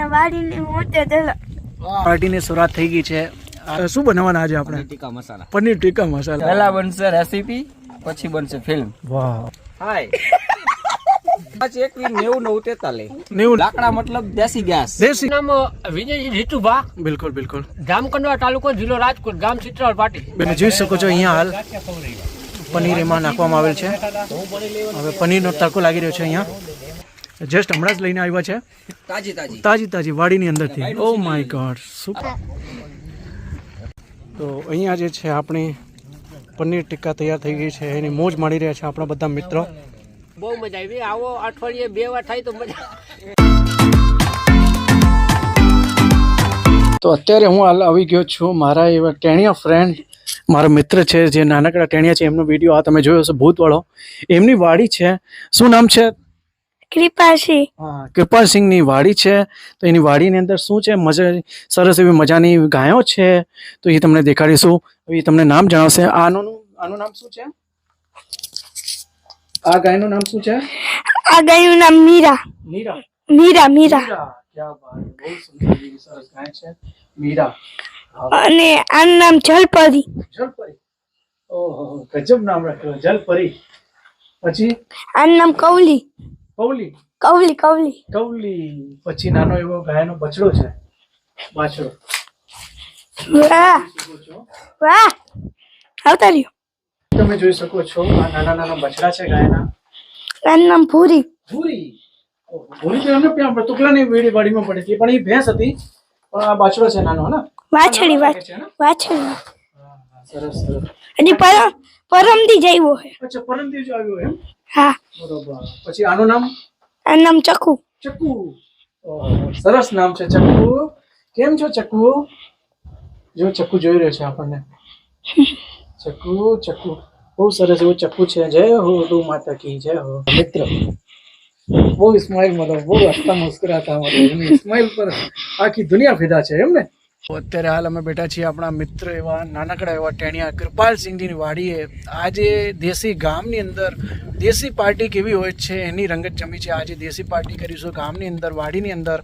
અને વાડીની મોટે ધેલો પાર્ટીની શરૂઆત થઈ ગઈ છે. શું બનાવવાના આજે આપણે? ટીકા મસાલા. પનીર ટીકા મસાલા. પહેલા બનશે રેસીપી પછી બનશે ફિલ્મ વાહ. હાય પાંચ એકવીસ નેવું નવ તેતાલી નેવું લાકડા મતલબ દેશી ગેસ. દેશી. નામ વિજયજી જીતુભા બિલકુલ બિલકુલ. જામકંડવા તાલુકો જિલ્લો રાજકોટ ગામ ચિત્રાલ પાટી. તમે જોઈ શકો છો અહીંયા હાલ પનીર એમાં નાખવામાં આવેલ છે. હવે પનીરનો તડકો લાગી રહ્યો છે અહીંયા. જસ્ટ હમણાં જ લઈને આવ્યા છે. તાજી તાજી. તાજી તાજી વાડીની અંદરથી ઓ માય ગોડ સુપર તો અહીંયા જે છે આપણી પનીર ટિક્કા તૈયાર થઈ ગઈ છે. એની મોજ માણી રહ્યા છે આપણા બધા મિત્રો. બહુ મજા આવી. આવો અઠવાડિયે બે વાર થાય તો મજા તો અત્યારે હું હાલ આવી ગયો છું મારા એવા ટેણિયા ફ્રેન્ડ મારો મિત્ર છે જે નાનકડા ટેણિયા છે. એમનો વીડિયો આ તમે જોયો હશે ભૂતવાળો. એમની વાડી છે. શું નામ છે? કૃપાશી. હા કૃપાલસિંહની વાડી છે. તો એની વાડીની અંદર શું છે? મજા સરસ એવી મજાની ગાયો છે. તો એ તમને દેખાડીશું. એ તમને નામ જણાવશે. આનું આનું નામ શું છે? આ ગાયનું નામ શું છે? આ ગાયનું નામ મીરા. મીરા. મીરા મીરા. મીરા ક્યાં બાત બહુ સુંદર સરસ ગાય છે. મીરા. અને આનું નામ જલપરી. જલપરી. ઓહો ગજબ નામ રાખ્યું. જલપરી. પછી? આનું નામ કવલી કૌલી કવલી કવલી. કૌલી પછી નાનો એવો ગાયનો બછડો છે બાછડો. વાહ વાહ. આવતા રહ્યો. તમે જોઈ શકો છો આ નાના નાના બછડા છે ગાયના. એનું નામ ભૂરી. ભૂરી? ભૂરી તો એમને ત્યાં ટુકડાની વેડી વાડીમાં પડી હતી પણ એ ભેંસ હતી. પણ આ બાછડો છે નાનો હે વાછડી વાછડી. સરસ સરસ. હજી પરમ પરમથી જ આવ્યો અચ્છા પરમથી જ આવ્યો એમ? હા. બરોબર. પછી આનું નામ? આનું નામ ચકુ. ચકુ. સરસ નામ છે ચક્કુ કેમ છો ચકુ? જો ચક્કુ જોઈ રહ્યો છે આપણને. ચક્કુ ચક્કુ બહુ સરસ એવું ચક્કુ છે. જય હો દો માતા કી જય હો. મિત્ર. બહુ સ્માઈલ મતલબ બહુ હસતા મુસ્કરાતા મતલબ સ્માઈલ પર આખી દુનિયા ફિદા છે એમને અત્યારે હાલ અમે બેઠા છીએ આપણા મિત્ર એવા નાનકડા એવા ટેણિયા કૃપાલસિંહજીની વાડીએ. આજે દેશી ગામની અંદર દેશી પાર્ટી કેવી હોય છે એની રંગત જમી છે. આજે દેશી પાર્ટી કરીશું ગામની અંદર, વાડીની અંદર.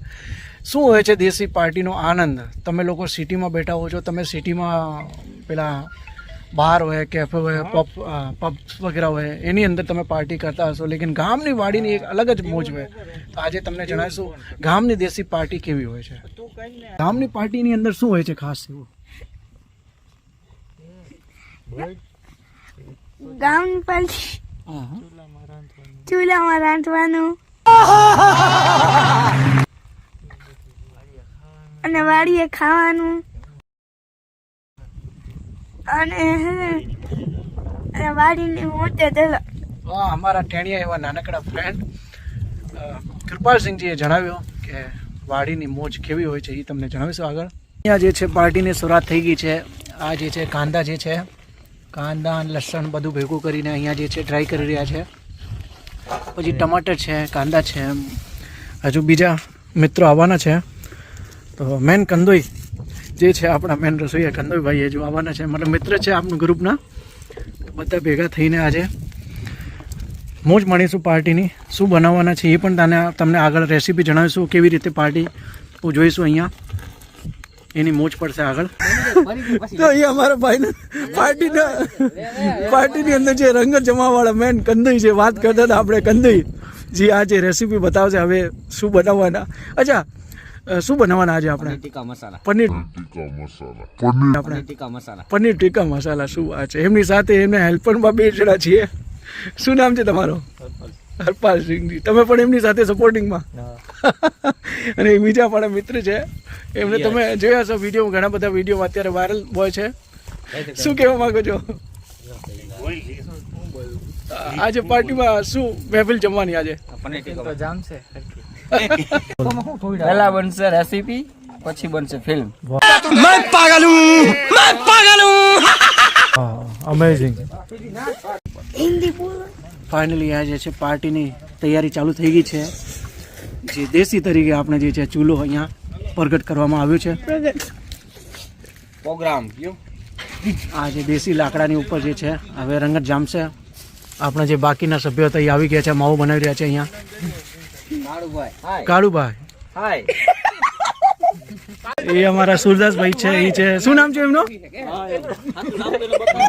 શું હોય છે દેશી પાર્ટીનો આનંદ? તમે લોકો સિટીમાં બેઠા હો છો. તમે સિટીમાં પેલા બાર હોય કેફે હોય પબ પબ વગેરે હોય એની અંદર તમે પાર્ટી કરતા હશો. લેકિન ગામની વાડીની એક અલગ જ મોજ હોય. તો આજે તમને જણાવીશું ગામની દેશી પાર્ટી કેવી હોય છે. ગામની પાર્ટીની અંદર શું હોય છે ખાસ એવું? ગામ પર ચૂલામાં રાંધવાનું. અને વાડીએ ખાવાનું. અને વાડીની મોટે ધેલો હા, અમારા ટેણિયા એવા નાનકડા ફ્રેન્ડ કૃપાલસિંહજીએ જણાવ્યું કે વાડીની મોજ કેવી હોય છે એ તમને જણાવીશું આગળ. અહીંયા જે છે પાર્ટીની શરૂઆત થઈ ગઈ છે. આ જે છે કાંદા જે છે, કાંદા અને લસણ બધું ભેગું કરીને અહીંયા જે છે ડ્રાય કરી રહ્યા છે. પછી ટમાટર છે, કાંદા છે, હજુ બીજા મિત્રો આવવાના છે. તો મેન કંદોઈ જે છે આપણા મેન રસોઈયા કંદોઈભાઈ જો આવવાના છે. મતલબ મિત્ર છે આપણા ગ્રુપના બધા ભેગા થઈને આજે મોજ માણીશું પાર્ટીની. શું બનાવવાના છે એ પણ તને તમને આગળ રેસીપી જણાવીશું કેવી રીતે પાર્ટી જોઈશું અહીંયા. એની મોજ પડશે આગળ. તો અહીંયા અમારા ભાઈને પાર્ટીના પાર્ટીની અંદર જે રંગ જમાવાળા મેન કંદઈ છે વાત કરતા હતા આપણે કંદઈ, જે આ જે રેસીપી બતાવશે, હવે શું બનાવવાના. અચ્છા શું બનાવવાના આજે આપણે? ટીકા મસાલા. પનીર આપણે પનીર ટીકા મસાલા. પનીર ટીકા મસાલા શું વાત છે? એમની સાથે એમને હેલ્પરમાં બે જણા છીએ. શું નામ છે તમારો? હરપાલસિંહજી તમે પણ એમની સાથે સપોર્ટિંગમાં અને બીજા પણ મિત્ર છે. એમને તમે જોયા છો વીડિયો ઘણા બધા વીડિયો અત્યારે વાયરલ હોય છે. શું કહેવા માંગો છો? આજે પાર્ટીમાં શું મહેફિલ જમવાની આજે? પનીર ટીકા પહેલા બનશે રેસીપી પછી બનશે ફિલ્મ અમેઝિંગ હિન્દી બોલો ફાઇનલી આ જે છે પાર્ટીની તૈયારી ચાલુ થઈ ગઈ છે. જે દેશી તરીકે આપણે જે છે ચૂલો અહીંયા પ્રગટ કરવામાં આવ્યો છે. પ્રોગ્રામ કયો આ જે દેશી લાકડાની ઉપર જે છે હવે રંગત જામશે. આપણે જે બાકીના સભ્યો હતા એ આવી ગયા છે માવો બનાવી રહ્યા છે અહીંયા. કાળુભાઈ. હાય એ અમારા સુરદાસભાઈ છે એ છે. શું નામ છે એમનું?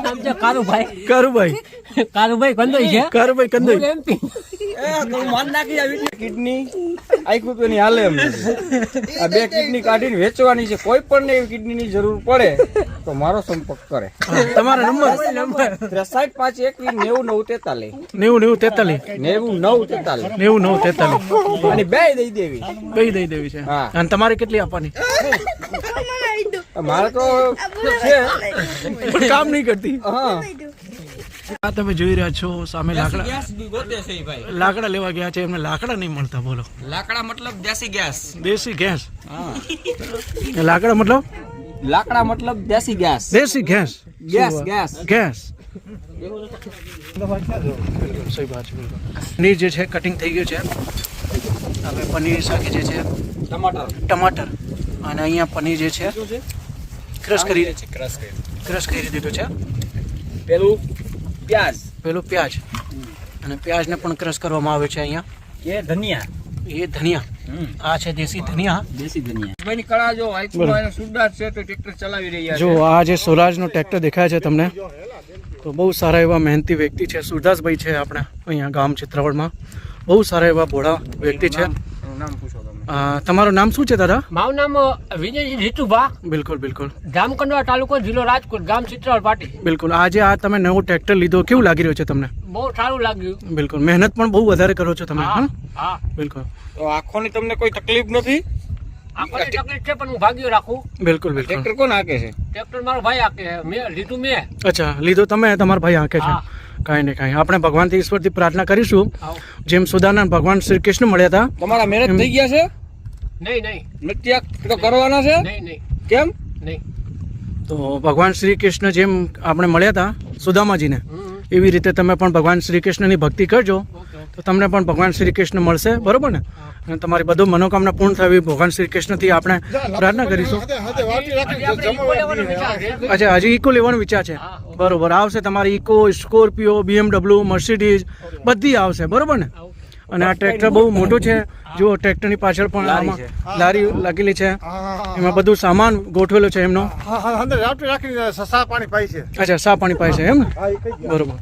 નામ કાલુભાઈ કારુભાઈ કારુભાઈ કારુભાઈ કંદોઈ છે. કારુભાઈ કંદોઈ. કિડની આખું તો નહીં હાલે એમ આ બે કિડની કાઢીને વેચવાની છે કોઈ પણ એવી કિડનીની જરૂર પડે તો મારો સંપર્ક કરે. તમારો નંબર? ત્રેસાઠ પાંચ એકવીસ નેવું નવ તેતાલીસ. નેવું નેવું તેતાલીસ? નેવું નવ તેતાલીસ. નેવું નવ તેતાલીસ. અને બે દઈ દેવી. બે દઈ દેવી છે? હા. અને તમારે કેટલી આપવાની? મારે તો છે. કામ નહીં કરતી. હા. આ તમે જોઈ રહ્યા છો સામે લાકડા લાકડા લેવા ગયા છે એમને લાકડા નહીં મળતા બોલો. લાકડા મતલબ દેશી ગેસ. દેશી ગેસ? હા. લાકડા મતલબ? લાકડા મતલબ દેશી ગેસ. દેશી ગેસ. Gas gas. ગેસ. સહી વાત છે પનીર જે છે કટિંગ થઈ ગયું છે. હવે પનીર શાકી જે છે ટમાટર. ટમાટર. અને અહીંયા પનીર જે છે ક્રશ કરી ક્રશ કરી. ક્રશ કરી દીધું છે. પેલું પ્યાજ. પેલું પ્યાજ. અને પ્યાજને પણ ક્રશ કરવામાં આવે છે અહીંયા. એ ધનિયા. એ ધનિયા. આ છે દેશી ધનિયા. દેશી ધનિયા. ભાઈની કળા જો સુરદાસ છે તો ટ્રેક્ટર ચલાવી રહ્યા જો આ જે સ્વરાજનો ટ્રેક્ટર દેખાય છે તમને તો બહુ સારા એવા મહેનતી વ્યક્તિ છે. સુરદાસભાઈ છે આપણે અહીંયા ગામ ચિત્રવડમાં બહુ સારા એવા ભોળા વ્યક્તિ છે. નામ પૂછો તમારું નામ શું છે દાદા? મારું નામ વિજયજી જીતુભા બિલકુલ બિલકુલ. જામકંડવા તાલુકો જિલ્લો રાજકોટ ગામ ચિત્રાવળ પાટી. બિલકુલ. આજે આ તમે નવો ટ્રેક્ટર લીધો. કેવું લાગી રહ્યું છે તમને? બહુ સારું લાગ્યું. બિલકુલ. મહેનત પણ બહુ વધારે કરો છો તમે હા બિલકુલ. તો આંખોની તમને કોઈ તકલીફ નથી? આંખોની તકલીફ છે પણ હું ભાગ્યો રાખું. બિલકુલ બિલકુલ. ટ્રેક્ટર કોણ હાકે છે? ટ્રેક્ટર મારો ભાઈ આકે મેં લીધું મેં. અચ્છા લીધો તમે તમારા ભાઈ આંકે છે. કાંઈ નહીં કાંઈ. આપણે ભગવાનથી ઈશ્વરથી પ્રાર્થના કરીશું. જેમ સુદાનંદ ભગવાન શ્રી કૃષ્ણ મળ્યા હતા તમારા મેરેજ થઈ ગયા છે? નહીં નહીં. તો કરવાના છે? નહીં નહીં. કેમ? નહીં. તો ભગવાન શ્રી કૃષ્ણ જેમ આપણે મળ્યા હતા સુદામાજીને એવી રીતે તમે પણ ભગવાન શ્રી કૃષ્ણની ભક્તિ કરજો. તો તમને પણ ભગવાન શ્રી કૃષ્ણ મળશે બરોબર ને? અને તમારી બધું મનોકામના પૂર્ણ થવી ભગવાન શ્રી કૃષ્ણથી આપણે પ્રાર્થના કરીશું. અચ્છા હજી ઇકો લેવાનો વિચાર છે. બરોબર આવશે તમારી ઇકો સ્કોર્પિયો બીએમડબલ્યુ મર્સિડીઝ બધી આવશે બરોબર ને. અને આ ટ્રેક્ટર બહુ મોટું છે. જો ટ્રેક્ટરની પાછળ પણ લારી આમાં લારી લાગેલી છે. એમાં બધું સામાન ગોઠવેલો છે એમનો. પાણી પાય છે. અચ્છા સા પાણી પાય છે એમ બરોબર.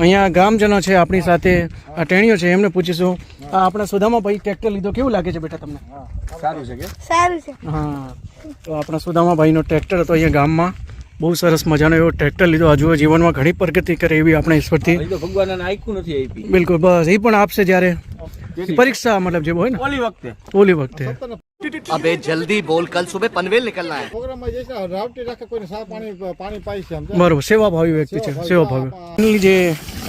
અહીંયા ગામજનો છે આપણી સાથે. આ ટેણીઓ છે એમને પૂછીશું. આ આપણા સુદામા ભાઈ ટ્રેક્ટર લીધો. કેવું લાગે છે બેટા તમને? સારું છે કે? સારું છે. હા. તો આપણા સુદામા ભાઈનો ટ્રેક્ટર હતો અહીંયા ગામમાં. બહુ સરસ મજાનો એવો ટ્રેક્ટર લીધો. હજુ જીવનમાં ઘણી પ્રગતિ કરે એવી આપણે ઈશ્વરથી. બિલકુલ બસ એ પણ આપશે જ્યારે. પરીક્ષા મતલબ જે હોય ને? ઓલી વખતે. ઓલી વખતે. અબે જલ્દી બોલ કલ સુબે પનવેલ નીકળના હે. પ્રોગ્રામમાં જઈશ રાવટી રાખે કોઈને સા પાણી પાણી પાઈ છે બરોબર સેવા ભાવી વ્યક્તિ છે સેવા એની જે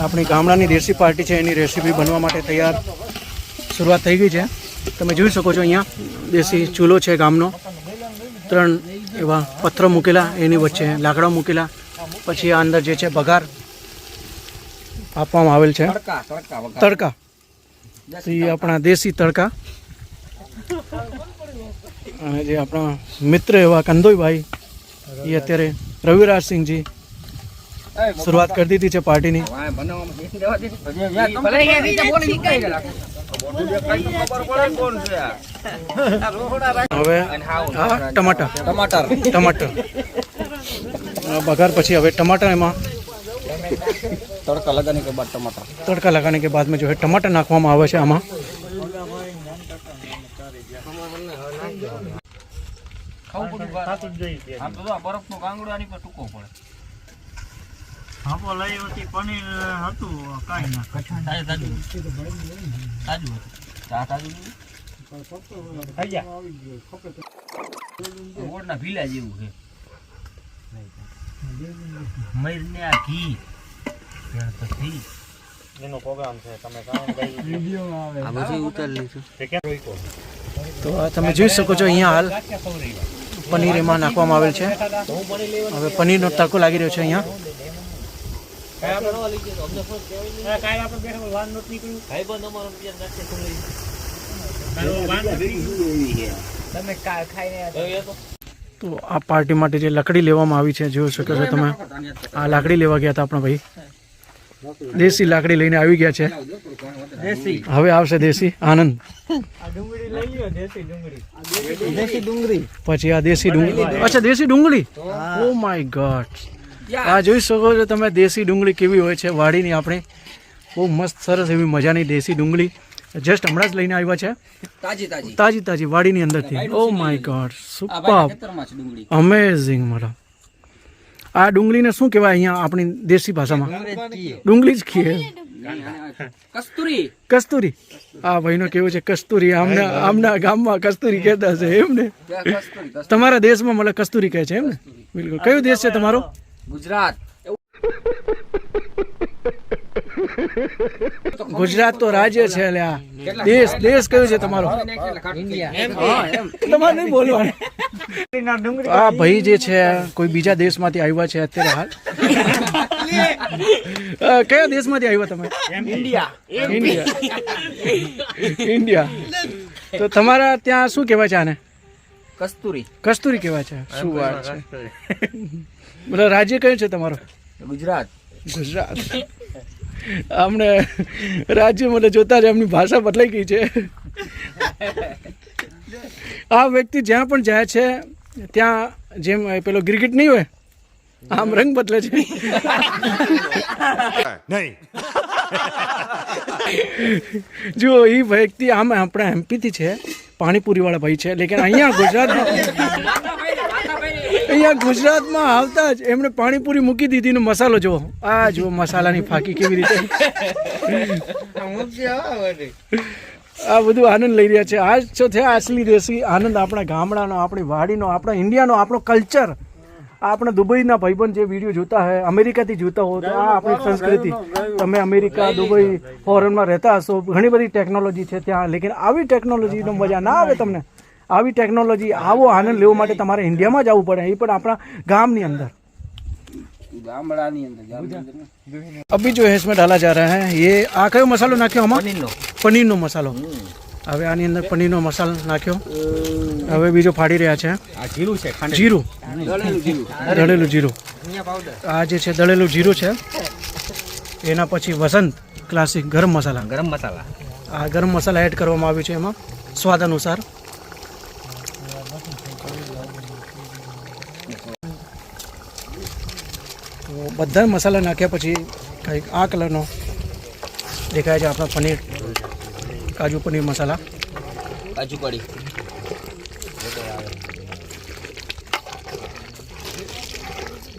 આપણી ગામડાની દેશી પાર્ટી છે એની રેસીપી બનવા માટે તૈયાર શરૂઆત થઈ ગઈ છે. તમે જોઈ શકો છો અહીંયા દેશી ચૂલો છે ગામનો. ત્રણ એવા પથ્થરો મૂકેલા એની વચ્ચે લાકડા મૂકેલા પછી આ અંદર જે છે બગાર આપવામાં આવેલ છે તડકા એ આપણા દેશી તડકા અને જે આપણા મિત્ર એવા કંદોઈભાઈ એ અત્યારે રવિરાજસિંહજી શરૂઆત કરી દીધી છે પાર્ટીની હવે આ ટમાટર. ટમાટર. ટમાટર. બગાર પછી હવે ટમાટર એમાં. તડકા લગાને કે બાદ ટમાટર. તડકા લગાને કે બાદ મેં જો ટમાટર નાખવામાં આવે છે આમાં. ખાવું પડે. બરફનો કાંગડો આની પર ટૂંકો પડે. તાજું તાજું. તાજું હતું. ચા તાજું નહીં? ગોળના ભીલા જેવું છે. મરને આ ઘી. ત્યાં તો ઘી. તો આ તમે જોઈ શકો છો અહીંયા હાલ. પનીર એમાં નાખવામાં આવેલ છે. હવે પનીરનો તડકો લાગી રહ્યો છે અહીંયા. તો આ પાર્ટી માટે જે લકડી લેવામાં આવી છે જોઈ શકો છો તમે. આ લાકડી લેવા ગયા હતા આપણા ભાઈ. દેશી લાકડી લઈને આવી ગયા છે. હવે આવશે દેશી. આનંદ. પછી આ દેશી ડુંગળી. અચ્છા દેશી ડુંગળી? ઓ માય ગોડ આ જોઈ શકો છો તમે દેશી ડુંગળી કેવી હોય છે. વાડીની આપણે બહુ મસ્ત સરસ એવી મજાની દેશી ડુંગળી જસ્ટ હમણાં જ લઈને આવ્યા છે. તાજી તાજી. તાજી તાજી વાડીની અંદરથી. ઓ my god super amazing madam આ ડુંગળીને શું કહેવાય અહીંયા આપણી દેશી ભાષામાં? ડુંગળી જ ખીએ. કસ્તુરી. કસ્તુરી. આ ભાઈનો કેવું છે કસ્તુરી. આમના આમના ગામમાં કસ્તુરી કહેતા છે એમ ને તમારા દેશમાં મતલબ કસ્તુરી કહે છે એમ ને બિલકુલ. કયો દેશ છે તમારો? ગુજરાત. ગુજરાત તો રાજ્ય છે અલ્યા દેશ દેશ કયો છે તમારો? તમારે નહીં બોલવાનું. આ ભાઈ જે છે કોઈ બીજા દેશમાંથી આવ્યા છે અત્યારે હાલ? કયા દેશમાંથી આવ્યા તમે? ઇન્ડિયા. ઇન્ડિયા. ઇન્ડિયા. તો તમારા ત્યાં શું કહેવાય છે આને? કસ્તુરી. કસ્તુરી કેવા છે. શું વાત છે? બોલો રાજ્ય કયું છે તમારો? ગુજરાત. ગુજરાત. અમને રાજ્ય મને જોતા જ એમની ભાષા બદલાઈ ગઈ છે. આ વ્યક્તિ જ્યાં પણ જાય છે ત્યાં જેમ પેલો ક્રિકેટ નહીં હોય આમ રંગ બદલે છે. જુઓ એ વ્યક્તિ આમ આપણા એમપીથી છે, પાણીપુરીવાળા ભાઈ છે, લેકિન અહીંયા ગુજરાતમાં અહીંયા ગુજરાતમાં આવતા જ એમણે પાણીપુરી મૂકી દીધી ને મસાલો જો આ જુઓ મસાલાની ફાકી કેવી રીતે. આ બધું આનંદ લઈ રહ્યા છે. આ જ તો છે અસલી દેશી આનંદ આપણા ગામડાનો, આપણી વાડીનો, આપણા ઇન્ડિયાનો, આપણો કલ્ચર. આપણે દુબઈના ભાઈબંધ જે વિડીયો જોતા હોય અમેરિકાથી જોતા હો તો આ આપણી સંસ્કૃતિ તમે અમેરિકા દુબઈ ફોરેનમાં રહેતા હશો ઘણી બધી ટેકનોલોજી છે ત્યાં લેકિન આવી ટેકનોલોજીનો મજા ના આવે તમને આવી ટેકનોલોજી આવો આનંદ લેવા માટે તમારે ઇન્ડિયામાં જ આવવું પડે એ પણ આપણા ગામની અંદર ગામડાની અંદર ગામની અંદર અભી જો है इसमें डाला जा रहा है ये આ કયો મસાલો નાખ્યો આમાં પનીરનો પનીરનો મસાલો હવે આની અંદર પનીરનો મસાલો નાખ્યો. હવે બીજો ફાડી રહ્યા છે. જીરું છે જીરું. દળેલું જીરું. આ જે છે દળેલું જીરું છે એના પછી વસંત ક્લાસિક ગરમ મસાલા. ગરમ મસાલા. આ ગરમ મસાલા એડ કરવામાં આવ્યું છે એમાં. સ્વાદ અનુસાર. બધા મસાલા નાખ્યા પછી કંઈક આ કલરનો દેખાય છે આપણા પનીર. કાજુ પનીર મસાલા. કાજુ કડી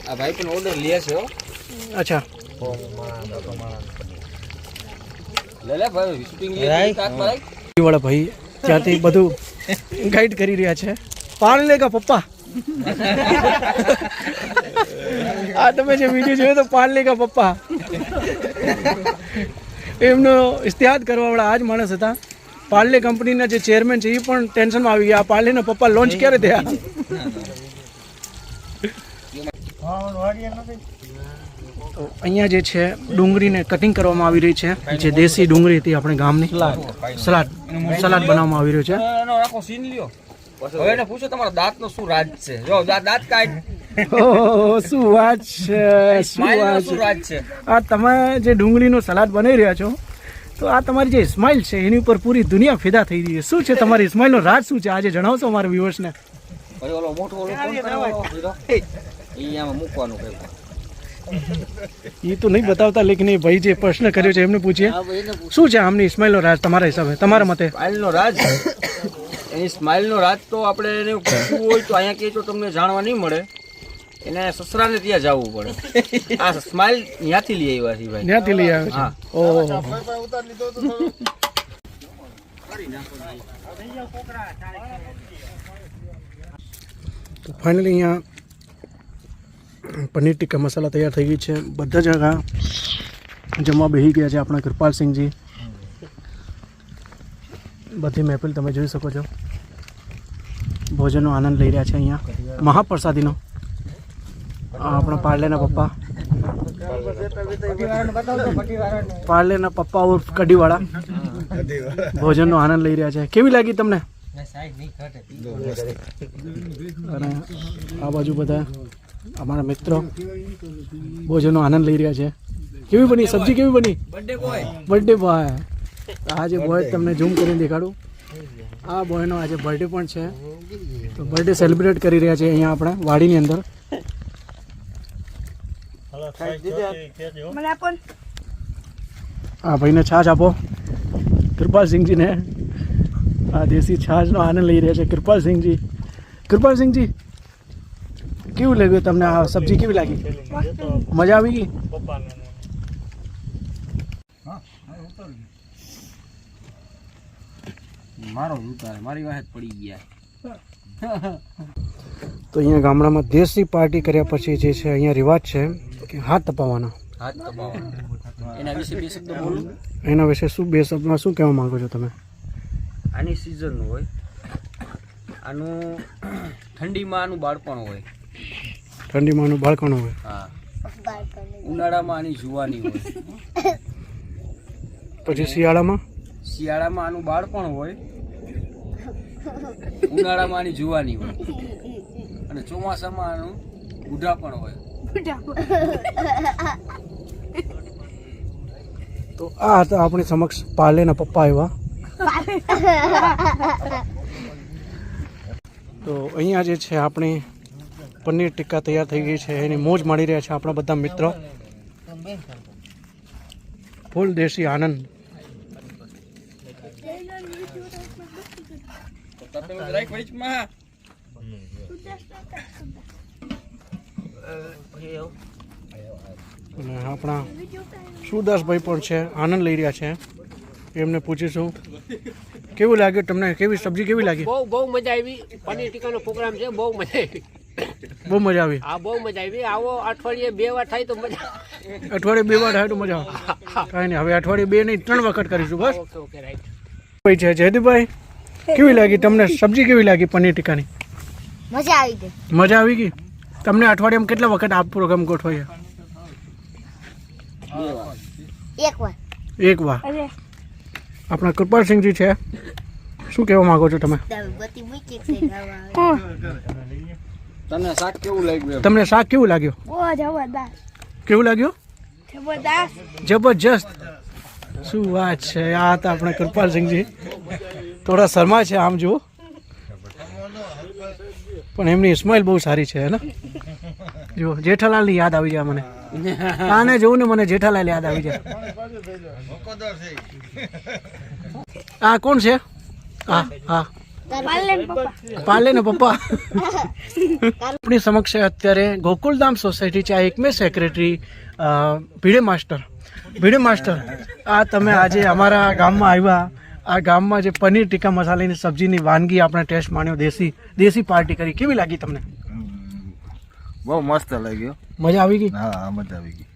આ ભાઈ પણ ઓર્ડર લે છે હો. અચ્છા. લે લે ભાઈ શૂટિંગ લે કાક રાખ વાળા ભાઈ ત્યાંથી બધું ગાઈડ કરી રહ્યા છે. પાણી લેગા પપ્પા? આ તમે જે વીડિયો જોયો તો પાણી લેગા પપ્પા? એમનો ઇસ્તિહાદ કરવાવાળા આ જ માણસ હતા. પાર્લે કંપનીના જે ચેરમેન છે, એ પણ ટેન્શનમાં આવી ગયા. આ પાર્લેના પપ્પા લોન્ચ ક્યારે થયા? અહીંયા જે છે, ડુંગળીને કટિંગ કરવામાં આવી રહી છે. જે દેશી ડુંગળી હતી આપણે ગામની, સલાડ. સલાડ બનાવવામાં આવી રહ્યું છે. પૂછો તમારા દાંતનો શું રાજ છે? જો દાંત કાઢ. ઓહ, શું વાત છે શું વાત છે. આ તમે જે ડુંગળીનો સલાડ બનાવી રહ્યા છો તો આ તમારી જે સ્માઇલ છે એની ઉપર પૂરી દુનિયા ફેદા થઈ રહી છે. શું છે તમારી સ્માઇલનો રાજ શું છે? આજે જણાવશો અમારા વ્યુઅર્સને ઓલો મોટો ઓલો મૂકવાનું એ તો નહીં બતાવતા લેકિન એ ભાઈ જે પ્રશ્ન કર્યો છે એમને પૂછીએ. શું છે આમની સ્માઇલનો રાજ તમારા હિસાબે તમારા મતે? સ્માઇલનો રાજ? એની સ્માઇલનો રાજ તો આપણે એને પૂછવું હોય તો અહીંયા કહેજો તમને જાણવા નહીં મળે. એને સસરાને ત્યાં જવું પડે. આ સ્માઇલ ત્યાંથી લઈ આવ્યા છે ભાઈ. ત્યાંથી લઈ આવે હા. ઓહો. ઉતાર લીધો તો તો ફાઇનલી અહીંયા પનીર ટિક્કા મસાલા તૈયાર થઈ ગઈ છે. બધા જગા જમવા બેસી ગયા છે આપણા કૃપાલસિંહજી. બધી મહેફિલ તમે જોઈ શકો છો. ભોજનનો આનંદ લઈ રહ્યા છે અહીંયા. મહાપ્રસાદીનો. આપણા પાર્લેના પપ્પા. પાર્લેના પપ્પા ઉર્ફ કઢીવાળા. ભોજનનો આનંદ લઈ રહ્યા છે. કેવી લાગી તમને? અને આ બાજુ બધા અમારા મિત્રો ભોજનનો આનંદ લઈ રહ્યા છે. કેવી બની? સબ્જી કેવી બની? બર્થડે બોય આજે બોય તમને ઝૂમ કરીને દેખાડું. આ બોયનો આજે બર્થડે પણ છે. તો બર્થડે સેલિબ્રેટ કરી રહ્યા છે અહીંયા આપણે વાડીની અંદર. આ ભાઈને છાશ આપો. કૃપાલસિંહજીને. આ દેશી છાશનો આનંદ લઈ રહ્યા છે. કૃપાલસિંહજી. કૃપાલસિંહજી કેવું લાગ્યું તમને આ સબ્જી કેવી લાગી? મજા આવી ગઈ? મારો ઉતારે મારી વાહે પડી ગયા. તો અહીંયા ગામડામાં દેશી પાર્ટી કર્યા પછી જે છે અહીંયા રિવાજ છે. કે હાથ તપાવવાના. હાથ દબાવવાનો એના વિશે બે શબ્દ બોલું. એના વિશે શું બે શબ્દમાં શું કહેવા માંગો છો તમે? આની સિઝનનું હોય. આનું ઠંડીમાં આનું બાળપણ હોય. ઠંડીમાં આનું બાળપણ હોય. હા. ઉનાળામાં આની જુવાની હોય. પછી શિયાળામાં? શિયાળામાં આનું બાળપણ હોય. ઉનાળામાં આની જુવાની હોય. અને ચોમાસામાં આનું બુઢાપણ હોય. તો આ હતા આપણી સમક્ષ પાલેના પપ્પા આવ્યા. તો અહીંયા જે છે આપણી પનીર ટિક્કા તૈયાર થઈ ગઈ છે. એની મોજ માણી રહ્યા છે આપણા બધા મિત્રો. ફૂલ દેશી આનંદ. અને આપણા સુરદાસભાઈ પણ છે આનંદ લઈ રહ્યા છે. એમને પૂછીશું. કેવું લાગ્યું તમને? કેવી સબ્જી કેવી લાગી? બહુ બહુ મજા આવી. પનીર ટીકાનો પ્રોગ્રામ છે બહુ મજા આવી. બહુ મજા આવી. હા બહુ મજા આવી. આવો અઠવાડિયે બે વાર થાય તો મજા અઠવાડિયે બે વાર થાય તો મજા આવે. કાંઈ નહીં હવે અઠવાડિયે બે નહીં ત્રણ વખત કરીશું બસ. Okay okay right. ભાઈ છે જયદીપભાઈ કેવી લાગી તમને? સબ્જી કેવી લાગી પનીર ટીકાની? મજા આવી ગઈ. મજા આવી ગઈ? તમને અઠવાડિયામાં કેટલા વખત આ પ્રોગ્રામ ગોઠવાય એક વાર. એક વાર. આપણા કૃપાલસિંહજી છે. શું કહેવા માંગો છો તમે? બધી મૂકી છે દવા તને શાક કેવું લાગ્યું તમને શાક કેવું લાગ્યું? કેવું લાગ્યું? જબરજસ્ત. શું વાત છે? આ હતા આપણે કૃપાલસિંહજી. થોડા શર્મા છે આમ જુઓ. પણ એમની સ્માઇલ બહુ સારી છે ને? જુઓ જેઠાલાલની યાદ આવી જાય મને. આને જોઉં ને મને જેઠાલાલ યાદ આવી જાય. આ કોણ છે? હા હા. પાલે ને પપ્પા. આપણી સમક્ષ અત્યારે ગોકુલધામ સોસાયટી છે આ એકમે secretary Bhide master. Bhide master આ તમે આજે અમારા ગામમાં આવ્યા. આ ગામમાં જે પનીર ટીકા મસાલાની સબ્જીની વાનગી આપણે ટેસ્ટ માણ્યો દેશી દેશી પાર્ટી કરી. કેવી લાગી તમને? બહુ મસ્ત લાગ્યો. મજા આવી ગઈ? હા મજા આવી ગઈ.